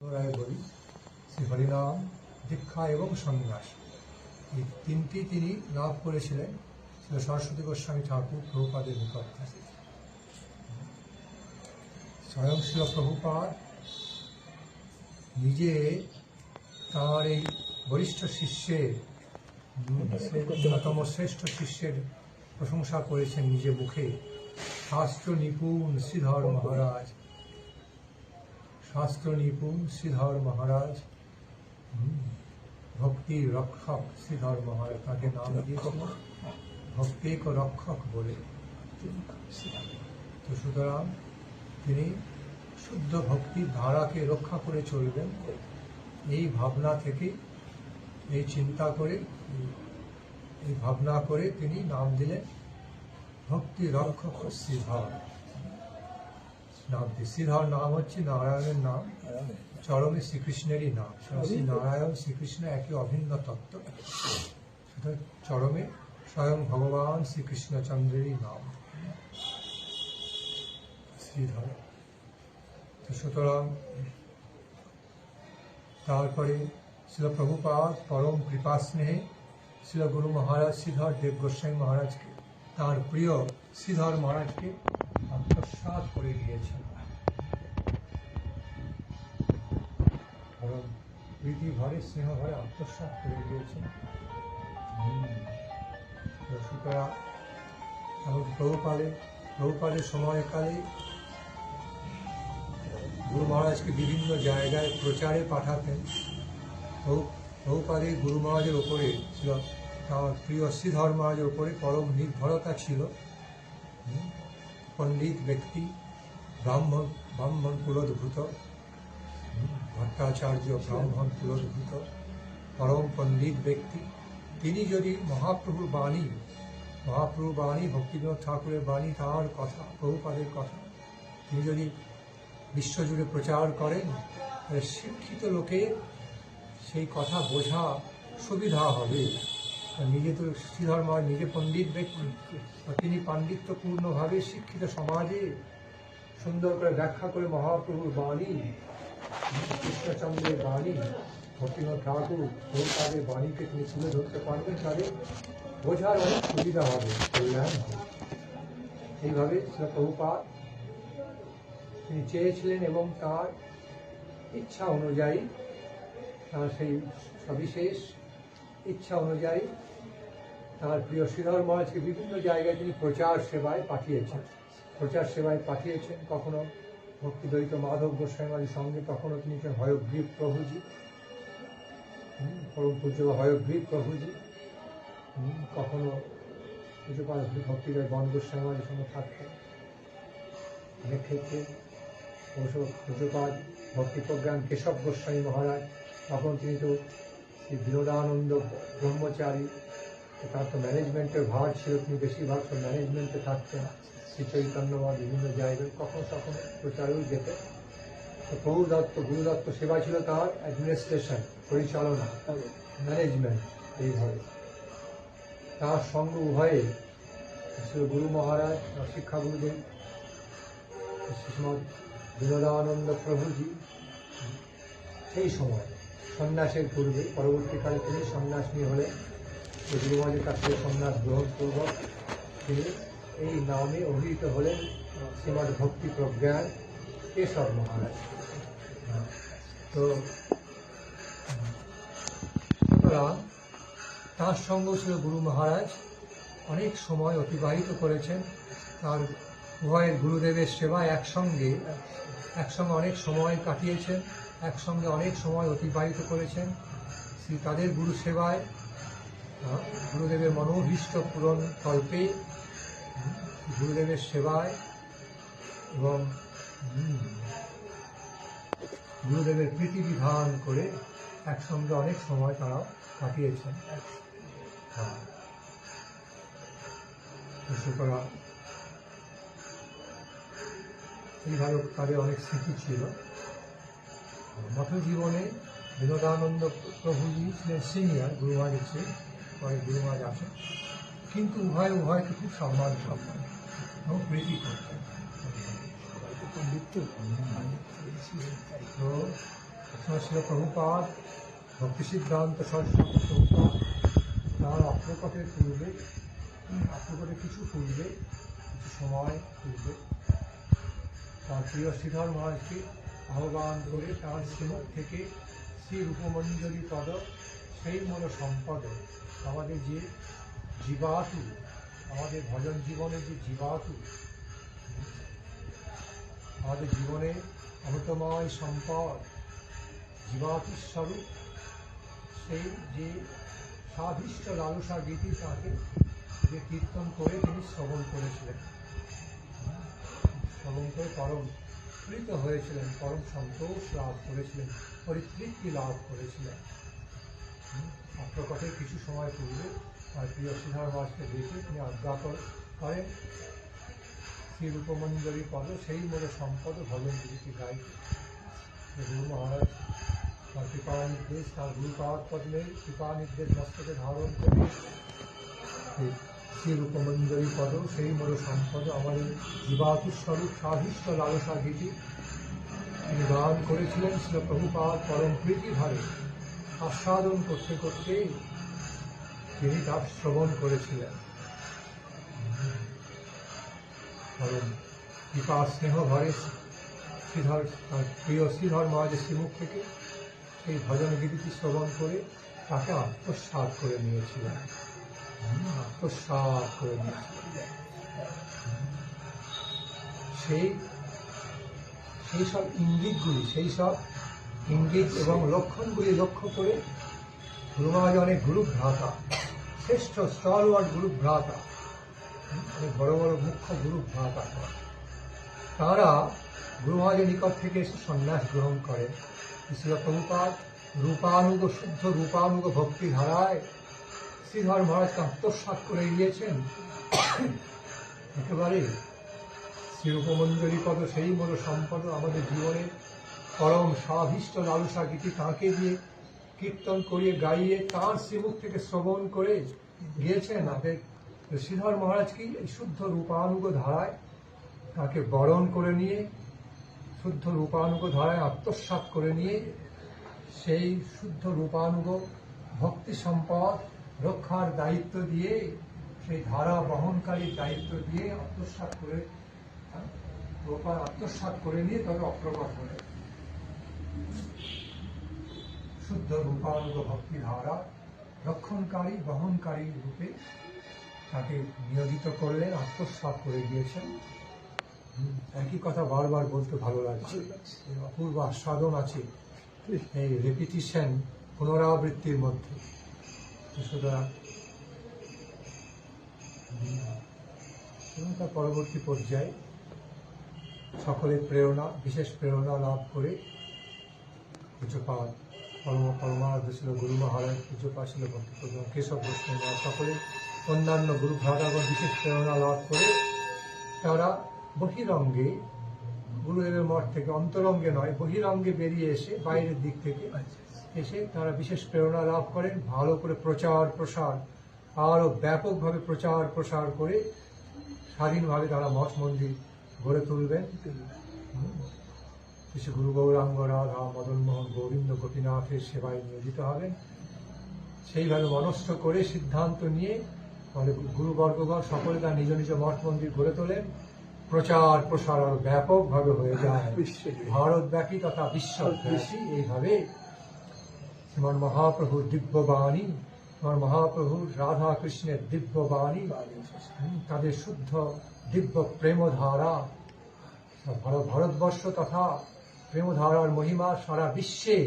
পুনরায় বলি, শ্রী হরিনাম, দীক্ষা এবং সন্ন্যাস। এই তিনটি তিনি লাভ করেছিলেন ছিল সরস্বতী গোস্বামী ঠাকুর প্রভুপাদের নিকট থেকে। স্বয়ং প্রভুপাদ নিজে তাঁর এই বরিষ্ঠ শিষ্যের অন্যতম শ্রেষ্ঠ শিষ্যের প্রশংসা করেছেন নিজে মুখে। শাস্ত্র নিপুণ শ্রীধর মহারাজ শাস্ত্র নিপুণ শ্রীধর মহারাজ। ভক্তি রক্ষক শ্রীধর মহারাজ তাকে নাম দিয়েছিল ভক্তিক রক্ষক বলে। তো সুতরাং তিনি শুদ্ধ ভক্তির ধারাকে রক্ষা করে চলবেন। এই ভাবনা থেকে এই চিন্তা করে এই ভাবনা করে তিনি নাম দিলেন ভক্তি রক্ষক শ্রীধর। নাম শ্রীধর নাম হচ্ছে নারায়ণের নাম চরমে শ্রীকৃষ্ণেরই নাম। শ্রী নারায়ণ শ্রীকৃষ্ণ একই অভিন্ন তত্ত্ব। সুতরাং চরমে স্বয়ং ভগবান শ্রীকৃষ্ণচন্দ্রেরই নাম। শ্রীধর তো সুতরাং তারপরে শিল প্রভুপাদ পরম কৃপা স্নেহে শিল গুরু মহারাজ শ্রীধর দেব গোস্বামী মহারাজকে তার প্রিয় শ্রীধর মহারাজকে আত্মসাৎ করে দিয়েছেন পরম প্রীতি ভরে স্নেহ ভরে আত্মসাৎ করে দিয়েছেন সুতরাং এবং প্রভুপালে, প্রভুপালের সময়কালে গুরু মহারাজকে বিভিন্ন জায়গায় প্রচারে পাঠাতেন। প্রভুপাদের গুরু মহারাজের ওপরে ছিল, তার প্রিয় শ্রীধর মহারাজের ওপরে পরম নির্ভরতা ছিল। পণ্ডিত ব্যক্তি, ব্রাহ্মণ ব্রাহ্মণ কুলোদ্ভূত, ভট্টাচার্য ব্রাহ্মণ কুলোদ্ভূত, পরম পণ্ডিত ব্যক্তি। তিনি যদি মহাপ্রভুর বাণী মহাপ্রভু বাণী, ভক্তিবিনোদ ঠাকুরের বাণী, তাঁর কথা, প্রভুপাদের কথা, তিনি যদি বিশ্বজুড়ে প্রচার করেন শিক্ষিত লোকের সেই কথা বোঝা সুবিধা হবে। নিজে তো শ্রীধর মহারাজ নিজে পণ্ডিত ব্যক্তি, তিনি পাণ্ডিত্যপূর্ণভাবে শিক্ষিত সমাজে সুন্দর করে ব্যাখ্যা করে মহাপ্রভুর বাণী, কৃষ্ণচন্দ্রের বাণী, ভক্তিনাথ ঠাকুর তাদের বাণীকে তিনি তুলে ধরতে পারবেন তাদের বোঝার অনেক সুবিধা হবে, কল্যাণ হবে। এইভাবে শ্রী প্রভুপাদ তিনি চেয়েছিলেন এবং তার ইচ্ছা অনুযায়ী তার সেই সবিশেষ ইচ্ছা অনুযায়ী তার প্রিয় শ্রীধর মহারাজকে বিভিন্ন জায়গায় তিনি প্রচার সেবায় পাঠিয়েছেন। প্রচার সেবায় পাঠিয়েছেন কখনো ভক্তিদ্বৈত মাধব গোস্বামীর সঙ্গে, কখনো তিনি হয়গ্রীব প্রভুজি। পরম পূজ্য হয়গ্রীব প্রভুজি। কখনো পূজ্যপাল ভক্তিদয় বন গোস্বামীর সঙ্গে থাকতেন। অনেক ক্ষেত্রে পূজ্যপাল ভক্তি প্রজ্ঞান কেশব গোস্বামী মহারাজ, তখন তিনি তো শ্রী বিনোদানন্দ ব্রহ্মচারী, তার তো ম্যানেজমেন্টের ভার ছিল, তিনি বেশিরভাগ সব ম্যানেজমেন্টে থাকতেন। শ্রী চৈতন্য বা বিভিন্ন জায়গায় কখনো কখনো প্রচারেও যেতেন তো প্রভু দত্ত গুরু সেবা ছিল তার অ্যাডমিনিস্ট্রেশন পরিচালনা ম্যানেজমেন্ট এইভাবে। তার সঙ্গে উভয়ে শ্রী গুরু মহারাজ শিক্ষা গুরুদেব শ্রীমদ বিনোদানন্দ প্রভুজি, সেই সময় সন্ন্যাসের পূর্বে, পরবর্তীকালে তিনি সন্ন্যাস নিয়ে হলে গুরু মহারাজের কাছ থেকে সন্ন্যাস গ্রহণ পূর্বক তিনি এই নামে অভিহিত হলেন, শ্রীমদ ভক্তি প্রজ্ঞান কেশব মহারাজ। তো, সুতরাং তার সঙ্গে ছিল গুরু মহারাজ। অনেক সময় অতিবাহিত করেছেন। তার উভয়ের গুরুদেবের সেবায় একসঙ্গে একসঙ্গে অনেক সময় কাটিয়েছেন, একসঙ্গে অনেক সময় অতিবাহিত করেছেন। শ্রী তাদের গুরু সেবায় গুরুদেবের মনোভীষ্ট পূরণ কল্পে, গুরুদেবের সেবায় এবং গুরুদেবের প্রীতি বিধান করে একসঙ্গে অনেক সময় তারা কাটিয়েছেন। হ্যাঁ এইভাবে তাদের অনেক স্মৃতি ছিল। মঠ জীবনে বিনোদানন্দ প্রভুজি ছিলেন সিনিয়র গুরুমাজের চেয়ে পরে গুরুমাজ আসেন। কিন্তু উভয়, উভয়কে খুব সম্মান করতেন এবং প্রীতি করতেন। তো ছিল, প্রভুপাদ, ভক্তি সিদ্ধান্ত, সরস্বতী তার অপ্রকটের পূর্বে অপ্রকটের কিছু পূর্বে কিছু সময় পূর্বে তার প্রিয় শ্রীধর মহারাজকে আহ্বান করে তার শ্রীমুখ থেকে শ্রী রূপমঞ্জরি পদ, সেই মূল সম্পদ, আমাদের যে জীবাতু, আমাদের ভজন জীবনের যে জীবাতু, আমাদের জীবনে অমৃতময় সম্পদ, জীবাতু স্বরূপ, সেই যে সাধিষ্ঠ লালসা গীতি তাকে যে কীর্তন করে তিনি শ্রবণ করেছিলেন। শ্রবণ পরম প্রীত হয়েছিলেন পরম সন্তোষ লাভ করেছিলেন পরিতৃপ্তি লাভ করেছিলেন। হুম, অপ্রকটের কিছু সময় পূর্বে তার প্রিয় শ্রীধর মাসকে দেখে তিনি আজ্ঞা কর- করেন শ্রী রূপমঞ্জরি পদ সেই মনে সম্পদ ভজন গীতি গাই গুরু মহারাজ তার কৃপা নির্দেশ তার গুরু গুরুপাদ পদ্মের কৃপা নির্দেশ মস্তকে ধারণ করে। শ্রী রূপমঞ্জরি পদ সেই মূল সম্পদ আমাদের জীবাতু স্বরূপ সাধিষ্ঠ লালসা গীতি তিনি গান করেছিলেন ছিল প্রভুপাদ পরম প্রীতি ভারে। আস্বাদন করতে করতে তিনি তার শ্রবণ করেছিলেন। পরম কৃপা স্নেহ ভরে শ্রীধর, তার প্রিয় শ্রীধর মহারাজের শ্রীমুখ থেকে সেই ভজন গীতিটি শ্রবণ করে তাকে আত্মসাৎ করে নিয়েছিলেন। আত্মসাৎ করে সেই সেই সব ইঙ্গিতগুলি, সেই সব ইঙ্গিত এবং লক্ষণগুলি লক্ষ্য করে গুরু মহারাজ অনেক গুরু ভ্রাতা শ্রেষ্ঠ স্টলওয়ার্ড গুরু ভ্রাতা অনেক বড় বড় মুখ্য গুরু ভ্রাতা তারা গুরু মহারাজের নিকট থেকে এসে সন্ন্যাস গ্রহণ করে প্রভুপাত রূপানুগ, শুদ্ধ রূপানুগ ভক্তি ধারায় শ্রীধর মহারাজকে আত্মসাৎ করে গিয়েছেন। একেবারে শ্রী রূপমঞ্জরি পদ সেই মূল সম্পদ আমাদের জীবনে পরম স্বাভীষ্ট লালসা গীতি তাঁকে দিয়ে কীর্তন করিয়ে গাইয়ে তাঁর শ্রীমুখ থেকে শ্রবণ করে গিয়েছেন। আমাদের শ্রীধর মহারাজ কি এই শুদ্ধ রূপানুগ ধারায় তাকে বরণ করে নিয়ে, শুদ্ধ রূপানুগ ধারায় আত্মসাৎ করে নিয়ে সেই শুদ্ধ রূপানুগ ভক্তি সম্পদ রক্ষার দায়িত্ব দিয়ে সেই ধারা বহনকারীর দায়িত্ব দিয়ে আত্মসাৎ করে হ্যাঁ, রূপা আত্মসাৎ করে নিয়ে তবে অপ্রকট হলেন শুদ্ধ রূপানুগ ভক্তি ধারা রক্ষণকারী বহনকারী রূপে তাকে নিয়োজিত করলেন আত্মসাৎ করে দিয়েছেন। একই কথা বারবার বলতে ভালো লাগছে। অপূর্ব আস্বাদন আছে এই রেপিটিশন পুনরাবৃত্তির মধ্যে। এবং তার পরবর্তী পর্যায়ে সকলের প্রেরণা, বিশেষ প্রেরণা লাভ করে পূজ্যপাত পরম, পরমারাধ্য ছিল, গুরু মহারাজ পূজ্যপাত ছিল ভক্তিপ্রধান কেশব, বৈষ্ণব সকলে অন্যান্য গুরু ভ্রাতাগণ বিশেষ প্রেরণা লাভ করে তারা বহিরঙ্গে, গুরুদেবের মঠ থেকে অন্তরঙ্গে নয়, বহিরঙ্গে বেরিয়ে এসে বাইরের দিক থেকে এসে তারা বিশেষ প্রেরণা লাভ করেন ভালো করে প্রচার প্রসার আরও ব্যাপকভাবে প্রচার প্রসার করে স্বাধীনভাবে তারা মঠ মন্দির গড়ে তুলবেন। শ্রী গুরু গৌরাঙ্গ রাধা মদন মোহন গোবিন্দ গোপীনাথের সেবায় নিয়োজিত হবেন। সেইভাবে মনস্থ করে সিদ্ধান্ত নিয়ে আমাদের গুরুবর্গগণ সকলে তার নিজ নিজ মঠ মন্দির গড়ে তোলেন। প্রচার প্রসার আরও ব্যাপকভাবে হয়ে যায়। ভারতব্যাপী তথা বিশ্বব্যাপী এইভাবে শ্রীমান মহাপ্রভুর দিব্য বাণী শ্রীমান মহাপ্রভুর রাধা কৃষ্ণের দিব্য বাণী হুম, তাদের শুদ্ধ দিব্য প্রেমধারা ভারত ভারতবর্ষ তথা প্রেমধারার মহিমা সারা বিশ্বে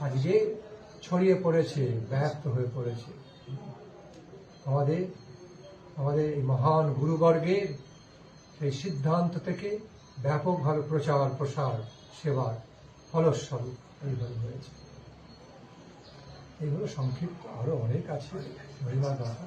আজকে ছড়িয়ে পড়েছে ব্যক্ত হয়ে পড়েছে। আমাদের আমাদের এই মহান গুরুবর্গের সেই সিদ্ধান্ত থেকে ব্যাপকভাবে প্রচার প্রসার সেবার ফলস্বরূপ হয়েছে। এগুলো সংক্ষিপ্ত আরও অনেক আছে। মহিমা কথা